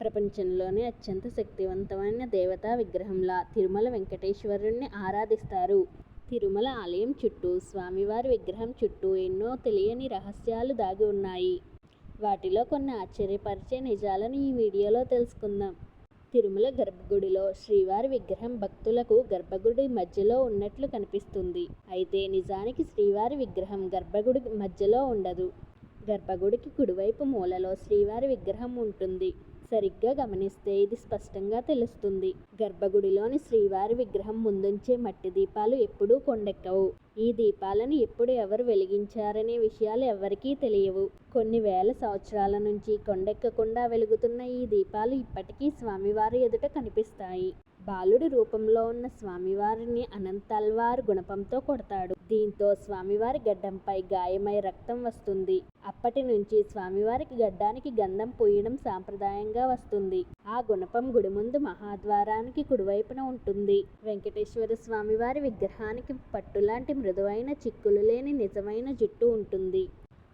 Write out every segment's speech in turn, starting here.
ప్రపంచంలోనే అత్యంత శక్తివంతమైన దేవతా విగ్రహంలా తిరుమల వెంకటేశ్వరుణ్ణి ఆరాధిస్తారు. తిరుమల ఆలయం చుట్టూ, స్వామివారి విగ్రహం చుట్టూ ఎన్నో తెలియని రహస్యాలు దాగి ఉన్నాయి. వాటిలో కొన్ని ఆశ్చర్యపరిచే నిజాలను ఈ వీడియోలో తెలుసుకుందాం. తిరుమల గర్భగుడిలో శ్రీవారి విగ్రహం భక్తులకు గర్భగుడి మధ్యలో ఉన్నట్లు కనిపిస్తుంది. అయితే నిజానికి శ్రీవారి విగ్రహం గర్భగుడి మధ్యలో ఉండదు. గర్భగుడికి కుడివైపు మూలలో శ్రీవారి విగ్రహం ఉంటుంది. సరిగ్గా గమనిస్తే ఇది స్పష్టంగా తెలుస్తుంది. గర్భగుడిలోని శ్రీవారి విగ్రహం ముందుంచే మట్టి దీపాలు ఎప్పుడూ కొండెక్కవు. ఈ దీపాలను ఎప్పుడు ఎవరు వెలిగించారనే విషయాలు ఎవరికీ తెలియవు. కొన్ని వేల సంవత్సరాల నుంచి కొండెక్కకుండా వెలుగుతున్న ఈ దీపాలు ఇప్పటికీ స్వామివారి ఎదుట కనిపిస్తాయి. బాలుడి రూపంలో ఉన్న స్వామివారిని అనంతల్వారు గుణపంతో కొడతాడు. దీంతో స్వామివారి గడ్డంపై గాయమై రక్తం వస్తుంది. అప్పటి నుంచి స్వామివారికి గడ్డానికి గంధం పూయడం సాంప్రదాయంగా వస్తుంది. ఆ గుణపం గుడి ముందు మహాద్వారానికి కుడివైపున ఉంటుంది. వెంకటేశ్వర స్వామివారి విగ్రహానికి పట్టులాంటి మృదువైన చిక్కులు లేని నిజమైన జుట్టు ఉంటుంది.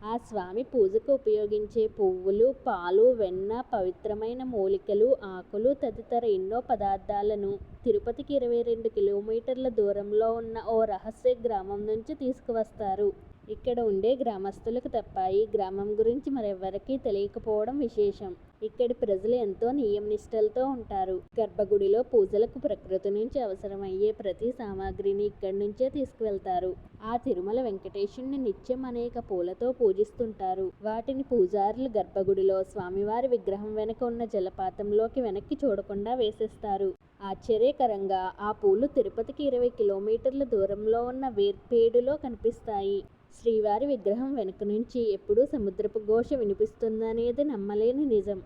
ఆ స్వామి పూజకు ఉపయోగించే పువ్వులు, పాలు, వెన్న, పవిత్రమైన మూలికలు, ఆకులు తదితర ఎన్నో పదార్థాలను తిరుపతికి ఇరవై రెండు కిలోమీటర్ల దూరంలో ఉన్న ఓ రహస్య గ్రామం నుంచి తీసుకువస్తారు. ఇక్కడ ఉండే గ్రామస్తులకు తప్ప ఈ గ్రామం గురించి మరెవ్వరికీ తెలియకపోవడం విశేషం. ఇక్కడి ప్రజలు ఎంతో నియమనిష్టలతో ఉంటారు. గర్భగుడిలో పూజలకు ప్రకృతి నుంచి అవసరమయ్యే ప్రతి సామాగ్రిని ఇక్కడి నుంచే తీసుకువెళ్తారు ఆ తిరుమల వెంకటేశుణ్ణి నిత్యం అనేక పూలతో పూజిస్తుంటారు. వాటిని పూజారులు గర్భగుడిలో స్వామివారి విగ్రహం వెనుక ఉన్న జలపాతంలోకి వెనక్కి చూడకుండా వేసేస్తారు. ఆశ్చర్యకరంగా ఆ పూలు తిరుపతికి ఇరవై కిలోమీటర్ల దూరంలో ఉన్న వేర్పేడులో కనిపిస్తాయి. శ్రీవారి విగ్రహం వెనుక నుంచి ఎప్పుడూ సముద్రపు ఘోష వినిపిస్తుందనేది నమ్మలేని నిజం.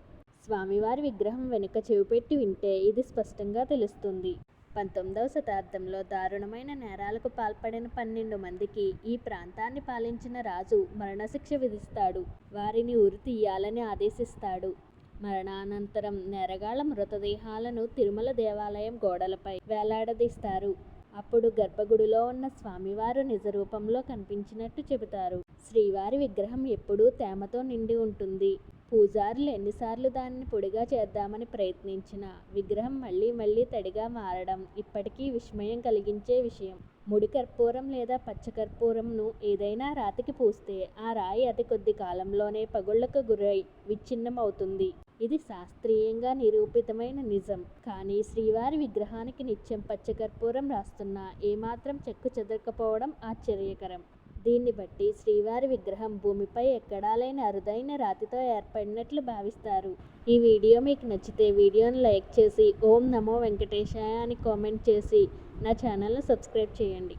స్వామివారి విగ్రహం వెనుక చెవిపెట్టి వింటే ఇది స్పష్టంగా తెలుస్తుంది. పంతొమ్మిదవ శతాబ్దంలో దారుణమైన నేరాలకు పాల్పడిన పన్నెండు మందికి ఈ ప్రాంతాన్ని పాలించిన రాజు మరణశిక్ష విధిస్తాడు. వారిని ఉరి తీయాలని ఆదేశిస్తాడు. మరణానంతరం నేరగాళ్ళ మృతదేహాలను తిరుమల దేవాలయం గోడలపై వేలాడదీస్తారు. అప్పుడు గర్భగుడిలో ఉన్న స్వామివారు నిజరూపంలో కనిపించినట్టు చెబుతారు. శ్రీవారి విగ్రహం ఎప్పుడూ తేమతో నిండి ఉంటుంది. పూజారులు ఎన్నిసార్లు దానిని పొడిగా చేద్దామని ప్రయత్నించినా విగ్రహం మళ్ళీ మళ్ళీ తడిగా మారడం ఇప్పటికీ విస్మయం కలిగించే విషయం. ముడి కర్పూరం లేదా పచ్చకర్పూరంను ఏదైనా రాతికి పూస్తే ఆ రాయి అతి కొద్ది కాలంలోనే పగుళ్ళకు గురై విచ్ఛిన్నమవుతుంది. ఇది శాస్త్రీయంగా నిరూపితమైన నిజం. కానీ శ్రీవారి విగ్రహానికి నిత్యం పచ్చకర్పూరం రాస్తున్నా ఏమాత్రం చెక్కు చెదరకపోవడం ఆశ్చర్యకరం. దీన్ని బట్టి శ్రీవారి విగ్రహం భూమిపై ఎక్కడా లేని అరుదైన రాతితో ఏర్పడినట్లు భావిస్తారు. ఈ వీడియో మీకు నచ్చితే వీడియోను లైక్ చేసి ఓం నమో వెంకటేశాయ అని కామెంట్ చేసి నా ఛానల్ను సబ్స్క్రైబ్ చేయండి.